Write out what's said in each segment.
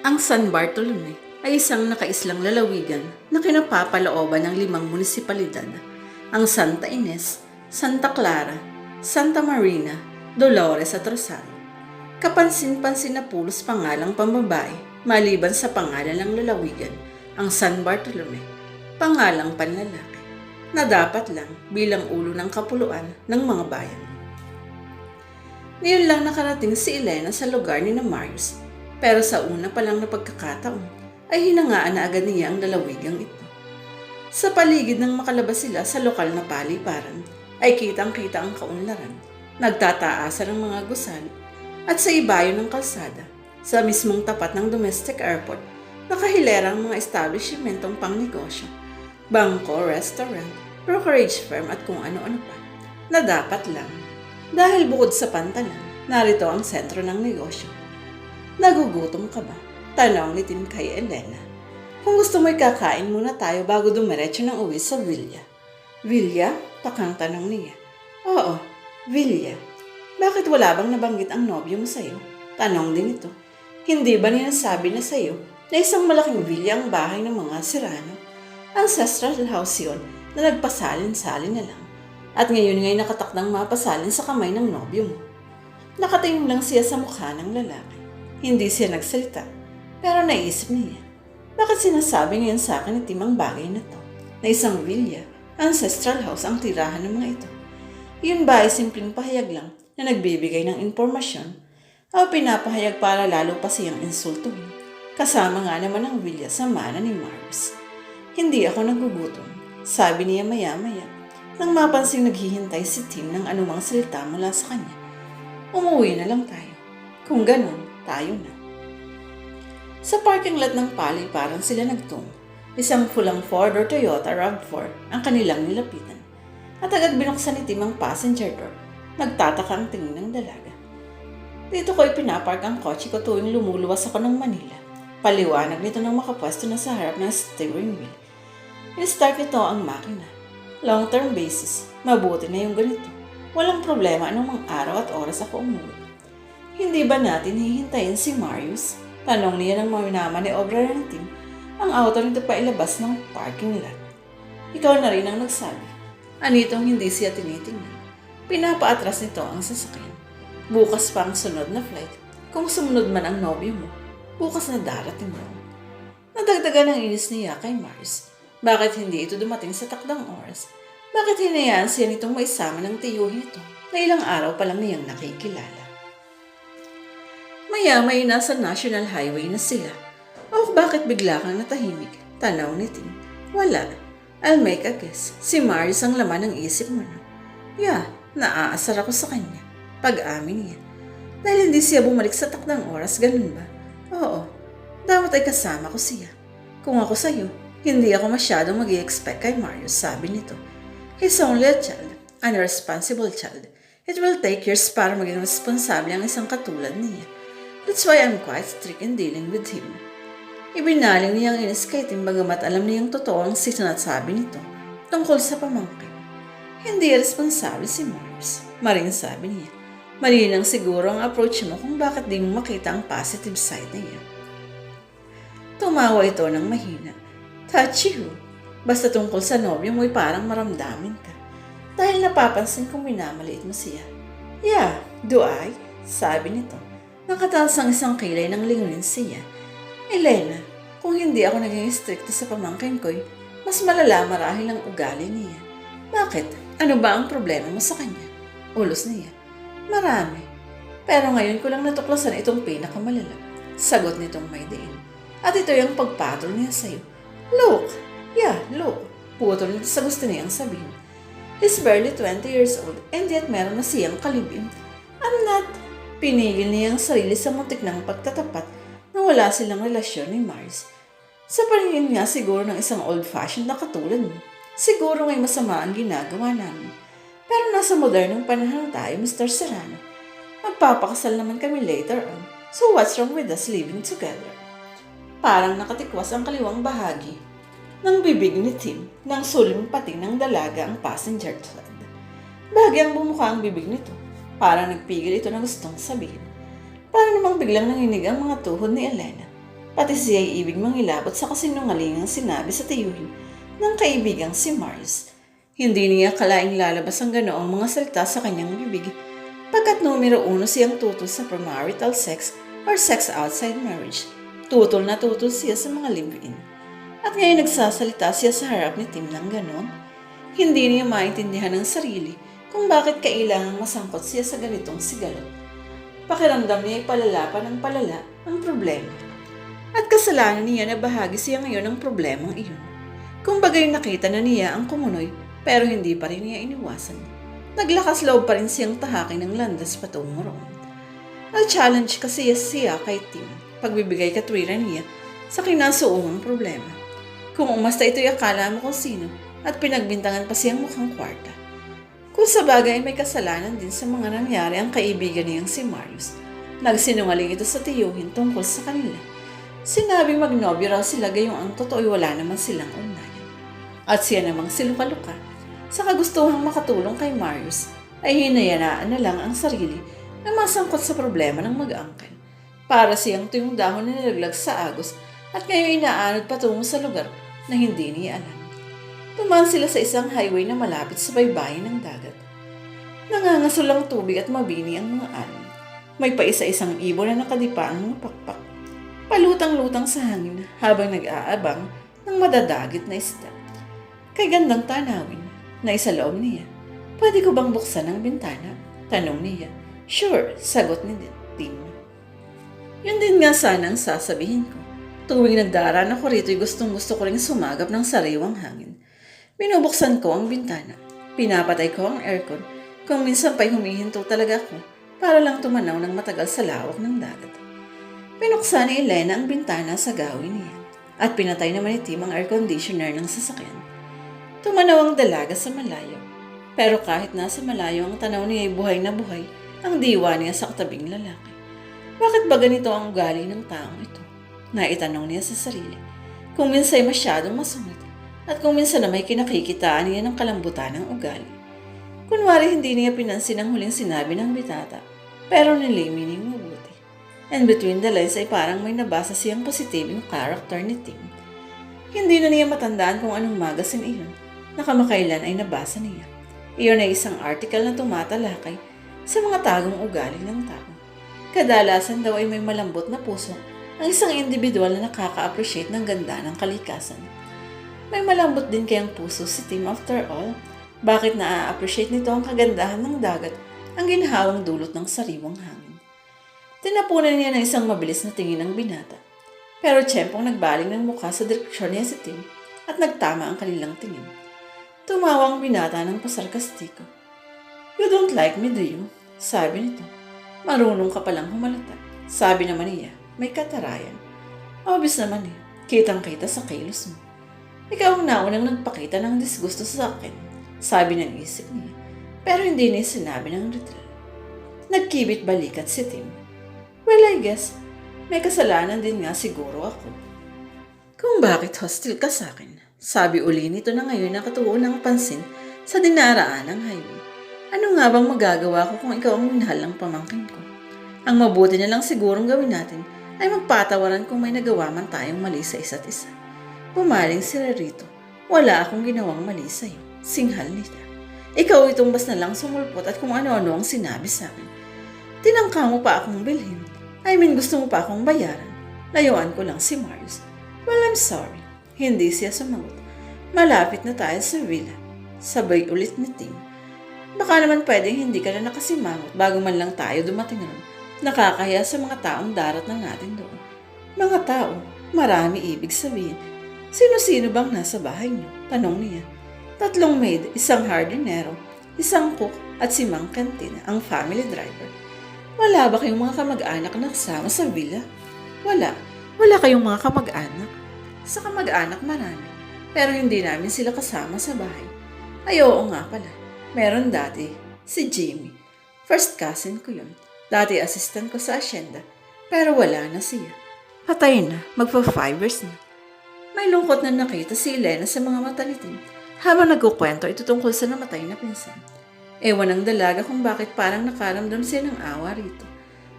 Ang San Bartolome ay isang nakaislang lalawigan na kinapapalooban ng limang munisipalidad. Ang Santa Ines, Santa Clara, Santa Marina, Dolores at Rosario. Kapansin-pansin na pulos pangalang pambabae maliban sa pangalan ng lalawigan, ang San Bartolome, pangalang panlalaki, na dapat lang bilang ulo ng kapuluan ng mga bayan. Ngayon lang nakarating si Elena sa lugar ni na Marius, pero sa una pa lang na pagkakataon ay hinangaan na agad niya ang lalawigang ito. Sa paligid ng makalabas sila sa lokal na paliparan, ay kitang-kita ang kaunlaran, nagtataasan ng mga gusal, at sa ibayo ng kalsada, sa mismong tapat ng domestic airport, nakahilerang mga establishmentong pangnegosyo, bangko, restaurant, brokerage firm at kung ano-ano pa, na dapat lang. Dahil bukod sa pantalan, narito ang sentro ng negosyo. Nagugutom ka ba? Tanong ni Tim kay Elena. Kung gusto mo'y kakain muna tayo bago dumiretso ng uwi sa Villa. Villa? Takang tanong niya. Oo, Villa. Bakit wala bang nabanggit ang nobyo mo sa'yo? Tanong din ito. Hindi ba niya nasabi na sa'yo na isang malaking villa ang bahay ng mga Serrano? Ancestral house yun na nagpasalin-salin na lang. At ngayon nga'y nakatakdang mapasalin sa kamay ng nobyo mo. Nakatingin lang siya sa mukha ng lalaki. Hindi siya nagsalita. Pero naisip niya, bakit sinasabi ngayon sa akin ni Tim ang bagay na to? Na isang villa, ancestral house ang tirahan ng mga ito. Yun ba ay simpleng pahayag lang na nagbibigay ng impormasyon o pinapahayag para lalo pa siyang insultuhin? Kasama nga naman ang villa sa mana ni Mars. Hindi ako nagugutom, sabi niya maya-maya nang mapansing naghihintay si Tim ng anumang salita mula sa kanya. Umuwi na lang tayo. Kung ganun, tayo na. Sa parking lot ng paliparan sila nagtungo. Isang fulang Ford or Toyota RAV4 ang kanilang nilapitan. At agad binuksan ni Tim ang passenger door. Nagtataka ang tingin ng dalaga. Dito ko ipinapark ang kotse ko tuwing lumuluwas ako ng Manila. Paliwanag nito nang makapwesto na sa harap ng steering wheel. In-start nito ang makina. Long-term basis, mabuti na yung ganito. Walang problema anumang araw at oras ako umuwi. Hindi ba natin hihintayin si Marius? Tanong niya ng maminama ni Obra ng team ang auto nito pa ilabas ng parking lot. Ikaw na rin ang nagsabi. Anitong hindi siya tinitingnan. Pinapaatras nito ang sasakyan. Bukas pa ang sunod na flight. Kung sumunod man ang nobyo mo, bukas na darating mo. Nadagdagan ng inis niya kay Mars. Bakit hindi ito dumating sa takdang oras? Bakit hinayaan siya nitong maisama ng tiyuhin ito na ilang araw pa lang niyang nakikilala? Maya-may nasa National Highway na sila. O bakit bigla kang natahimik? Tanaw ni Tim. Wala. I'll make a guess. Si Mars ang laman ng isip mo, no? Yeah, naaasar ako sa kanya. Pag-amin niya. Dahil hindi siya bumalik sa takdang oras, ganun ba? Oo. Dapat ay kasama ko siya. Kung ako sa'yo, hindi ako masyadong mag expect kay Marius, sabi nito. He's only a child, an irresponsible child. It will take years para maging responsable ang isang katulad niya. That's why I'm quite strict in dealing with him. Ibinaling niya ang inis kay Tim bagamat alam niyang totoo ang sinasabi nito tungkol sa pamangkin. Hindi responsable si Mars. Maring sabi niya. Malinang siguro ang approach mo kung bakit di mo makita ang positive side niya. Tumawa ito ng mahina. Touchy ho. Basta tungkol sa nobyo mo'y parang maramdamin ka. Dahil napapansin kong minamaliit mo siya. Yeah, do I? Sabi nito. Nakataas ang isang kilay ng lingunin siya. Elena, kung hindi ako naging stricto sa pamangkin ko'y, mas malala marahil ang ugali niya. Bakit? Ano ba ang problema mo sa kanya? Ulos niya. Marami. Pero ngayon ko lang natuklasan itong pinakamalala. Sagot nitong may diin. At ito yung pagpatol niya sa'yo. Look! Yeah, look. Putol nito sa gusto niyang sabihin. He's barely 20 years old and yet meron na siyang kalibin. I'm not. Pinigil niya ang sarili sa muntik ng pagtatapat na wala silang relasyon ni Mars. Sa paningin nga siguro ng isang old-fashioned na katulad mo, siguro may masama ang ginagawa namin. Pero nasa modernong panahon tayo, Mr. Serrano. Magpapakasal naman kami later on. So what's wrong with us living together? Parang nakatikwas ang kaliwang bahagi ng bibig ni Tim nang sulim pati ng dalaga ang passenger side. Bagyang bumuka ang bibig nito. Parang nagpigil ito na gustong sabihin. Para namang biglang nanginig ang mga tuhod ni Elena. Pati siya ay ibig mangilabot sa kasinungalingang sinabi sa tiyuhin ng kaibigang si Mars. Hindi niya kalaing lalabas ang ganoong mga salita sa kanyang bibig pagkat numero uno siyang tutol sa premarital sex or sex outside marriage. Tutol na tutol siya sa mga live-in. At ngayon nagsasalita siya sa harap ni Tim ng ganon. Hindi niya maintindihan ng sarili kung bakit kailangang masangkot siya sa ganitong sigalot. Pakiramdam niya ay palala pa ng palala ang problema. At kasalanan niya na bahagi siya ngayon ng problemang iyon. Kung bagay nakita na niya ang kumunoy pero hindi pa rin niya iniwasan. Naglakas loob pa rin siyang tahakin ng landas patungo roon. Nag-challenge kasi siya kay Tim pagbibigay katwira niya sa kinasuungang problema. Kung umasta ito'y akala mo kung sino at pinagbintangan pa siyang mukhang kwarta. Kung sa bagay ay may kasalanan din sa mga nangyari ang kaibigan niyang si Marius. Nagsinungaling ito sa tiyuhin tungkol sa kanila. Sinabing magnobyo raw sila gayong ang totoo'y wala naman silang ugnayan. At siya namang siluka-luka. Sa kagustuhang makatulong kay Marius, ay hinayanaan na lang ang sarili na masangkot sa problema ng mag-angkan. Para siyang tuyong dahon na nilaglag sa agos at ngayon inaanod patungo sa lugar na hindi niya alam. Tumaan sila sa isang highway na malapit sa baybayin ng dagat. Nangangasol ang tubig at mabini ang mga alon. May paisa-isang ibon na nakadipa ang mga pakpak. Palutang-lutang sa hangin habang nag-aabang ng madadagit na isda. Kay gandang tanawin na isa loob niya. Pwede ko bang buksan ang bintana? Tanong niya. Sure, sagot ni Tim. Yun din nga sana ang sasabihin ko. Tuwing nagdaraan ako rito'y gustong gusto ko rin sumagap ng sariwang hangin. Binubuksan ko ang bintana. Pinapatay ko ang aircon kung minsan pa'y humihinto talaga ako para lang tumanaw ng matagal sa lawak ng dagat. Pinuksan ni Elena ang bintana sa gawin niya at pinatay naman ni Tim ang air conditioner ng sasakyan. Tumanaw ang dalaga sa malayo. Pero kahit nasa malayo ang tanaw niya ay buhay na buhay, ang diwa niya sa katabing lalaki. Bakit ba ganito ang ugali ng taong ito? Naitanong niya sa sarili. Kung minsan masyadong masungit at kung minsan na may kinakikitaan niya ng kalambutan ng ugali. Kunwari hindi niya pinansin ang huling sinabi ng bitata, pero nilimining mabuti. And between the lines ay parang may nabasa siyang positibong character ni Tim. Hindi na niya matandaan kung anong magazine iyon na kamakailan ay nabasa niya. Iyon ay isang article na tumatalakay sa mga tagong ugali ng tao. Kadalasan daw ay may malambot na puso ang isang individual na nakaka-appreciate ng ganda ng kalikasan. May malambot din kayang puso si Tim after all. Bakit na-appreciate nito ang kagandahan ng dagat ang ginhawang dulot ng sariwang hangin? Tinapunan niya ng isang mabilis na tingin ng binata. Pero tiyempong nagbaling ng mukha sa direksyon niya si Tim at nagtama ang kanilang tingin. Tumawa ang binata ng pasarkastiko. You don't like me, do you? Sabi nito. Marunong ka palang humalata. Sabi naman niya, may katarayan. Obvious naman eh, kitang-kita sa kilos mo. Ikaw ang naunang nagpakita ng disgusto sa akin, sabi ng isip niya. Pero hindi niya sinabi ng literal. Nagkibit balikat si Tim. Well, I guess, may kasalanan din nga siguro ako. Kung bakit hostile ka sa akin, sabi uli nito na ngayon nakatuon ng pansin sa dinaraan ng highway. Ano nga bang magagawa ko kung ikaw ang minahal ng pamangkin ko? Ang mabuti na lang sigurong gawin natin ay magpatawaran kung may nagawa man tayong mali sa isa't isa. Pumaling si Rarito. Wala akong ginawang mali sa'yo. Singhal nita. Ikaw itumbas na lang sumulpot at kung ano-ano ang sinabi sa akin. Tinangka mo pa akong bilhin. I mean, gusto mo pa akong bayaran. Layuan ko lang si Marius. Well, I'm sorry. Hindi siya sumagot. Malapit na tayo sa villa. Sabay ulit ni Tim. Baka naman pwedeng hindi ka na nakasimangot bago man lang tayo dumating ron. Nakakahiya sa mga taong darat na natin doon. Mga tao, marami ibig sabihin. Sino-sino bang nasa bahay niyo? Tanong niya. Tatlong maid, isang hardinero, isang cook at si Mang Cantina, ang family driver. Wala ba kayong mga kamag-anak na kasama sa villa? Wala. Wala kayong mga kamag-anak. Sa kamag-anak marami. Pero hindi namin sila kasama sa bahay. Ay oo nga pala. Meron dati, si Jimmy. First cousin ko yun. Dati assistant ko sa asyenda. Pero wala na siya. Patay na, magpa five years na. May lungkot na nakita si Elena sa mga mata ni Tim habang nagkukwento ito tungkol sa namatay na pinsan. Ewan ng dalaga kung bakit parang nakaramdam siya ng awa rito.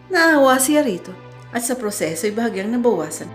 Naawa siya rito at sa proseso ay bahagyang nabawasan